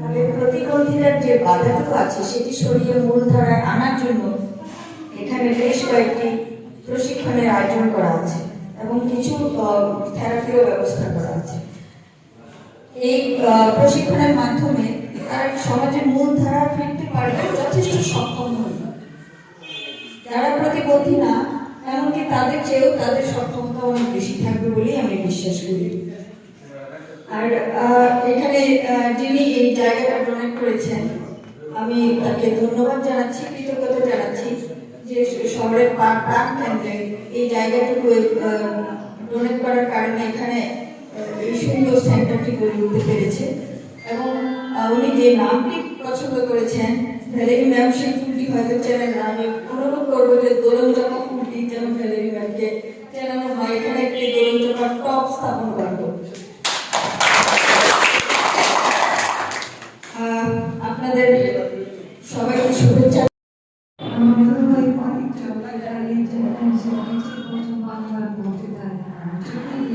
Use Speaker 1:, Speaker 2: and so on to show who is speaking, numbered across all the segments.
Speaker 1: তবে প্রতিবন্ধীদের যে বাধাটুকু আছে সেটি সরিয়ে মূলধারায় আনার জন্য এখানে বেশ কয়েকটি প্রশিক্ষণের আয়োজন করা আছে এবং কিছু থেরাপিও ব্যবস্থা করা আছে। এই প্রশিক্ষণের মাধ্যমে তারা সমাজের মূল ধারায় ফিরতে পারবে যথেষ্ট সক্ষম হবে যারা প্রতিবন্ধী না, এমনকি তাদের চেয়েও তাদের সক্ষমতা অনেক বেশি থাকবে বলেই আমি বিশ্বাস করি। আর এখানে যিনি এই জায়গাটা ডোনেট করেছেন, আমি তাকে ধন্যবাদ জানাচ্ছি, কৃতজ্ঞতা জানাচ্ছি যে শহরের প্রাণ কেন্দ্রে এই জায়গাটুকু ডোনেট করার কারণে এখানে এই সুন্দর সেন্টারটি গড়ে উঠতে পেরেছে। এবং উনি যে নামটি পছন্দ করেছেন, ভ্যালেরি ম্যাম, সেই ফুলটি হয়তো চেনেন না, আমি অনুরোধ করব যে দোলনচাপা ফুলটি যেন ভ্যালেরি ম্যামকে চেনানো হয়। এখানে একটি দোলনচাপার টপ স্থাপন করা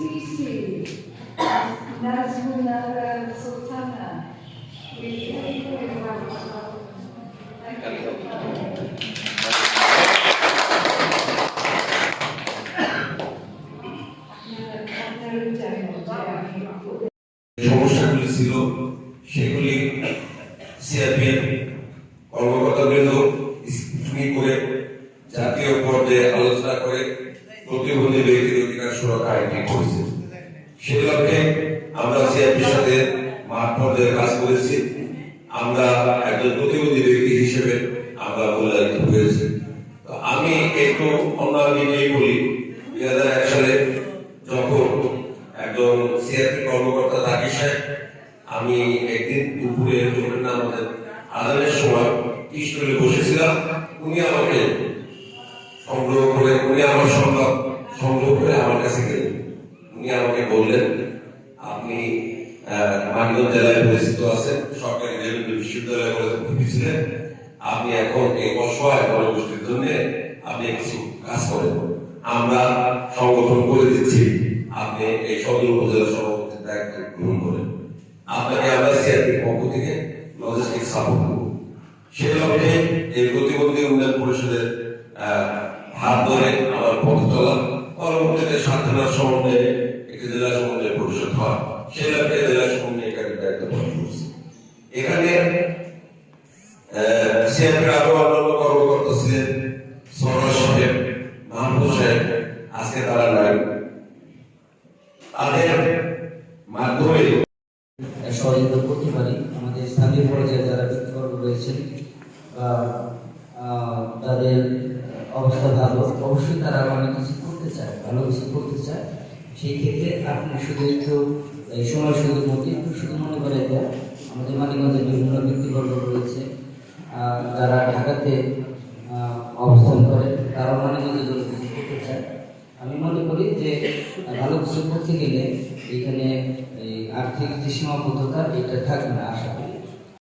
Speaker 2: বলতে পারব আপনাদের টিসি নাজমুনারা সুলতানা আপনারা জানেন যে আমি
Speaker 3: সমস্যাগুলি ছিল, সেগুলি সিআরপিএফ কর্মকর্তাবৃন্দ করে জাতীয় পর্যায়ে আলোচনা করে প্রতিবন্ধী লক্ষ্যে আমরা কাজ করেছি। আমরা একজন প্রতিবন্ধী ব্যক্তি হিসেবে আমরা মূল্যায়িত বলি, দুই হাজার এক সালে যখন একজন সিআরপি কর্মকর্তা সাহেব, আমি একদিন দুপুরে আমাদের আদানের সময় বসেছিলাম। উনি আমাকে সংগ্রহ করে, উনি আমার সংবাদ সংগ্রহ করে আমার কাছে গেলেন। উনি আমাকে বললেন, আপনি মানিকগঞ্জ জেলায় পরিচিত আছেন, সরকারি বিশ্ববিদ্যালয়ে ছিলেন। আপনি এখন এই অসহায় জনগোষ্ঠীর জন্য আপনি কিছু কাজ করেন। আমরা সংগঠন করে দিচ্ছি। আপনি এই সদর উপজেলা সভাপতির দায়িত্ব গ্রহণ করেন। আপনাকে আমরা সিআরপির পক্ষ থেকে লজিস্টিক সাপোর্ট করব। সেই লক্ষ্যে এই প্রতিবন্ধী উন্নয়ন পরিষদের হাত ধরে আমার পথ চলা। সাধারণ সমন্বয়ে একটি জেলা সমন্বয় পরিষদ হয়। লক্ষ্যে জেলা সমন্বয়কারীর দায়িত্ব পালন করছি। এখানে সিআরপির আরও অন্যান্য কর্মকর্তা ছিলেন সরোজ সাহেব মাহমুদ সাহেব আজকে তারা নাই। তাদের মাধ্যমে
Speaker 4: সহযোগিতা করতে পারি। আমাদের স্থানীয় পর্যায়ে যারা ব্যক্তিবর্গ রয়েছেন বা যাদের অবস্থা ভালো, অবশ্যই তারা অনেক কিছু চায়, ভালো কিছু করতে চায়, সেই ক্ষেত্রে আপনি শুধু একটু সময় সুযোগ মধ্যে একটু শুধু মনে করে দেয় আমাদের মানিগঞ্জের বিভিন্ন ব্যক্তিবর্গ রয়েছে যারা ঢাকাতে অবস্থান করে তারা মানিগঞ্জের জন্য কিছু করতে চায়। আমি মনে করি যে ভালো কিছু করতে গেলে এখানে এই আর্থিক যে সীমাবদ্ধতা, এটা থাকবে না, আশা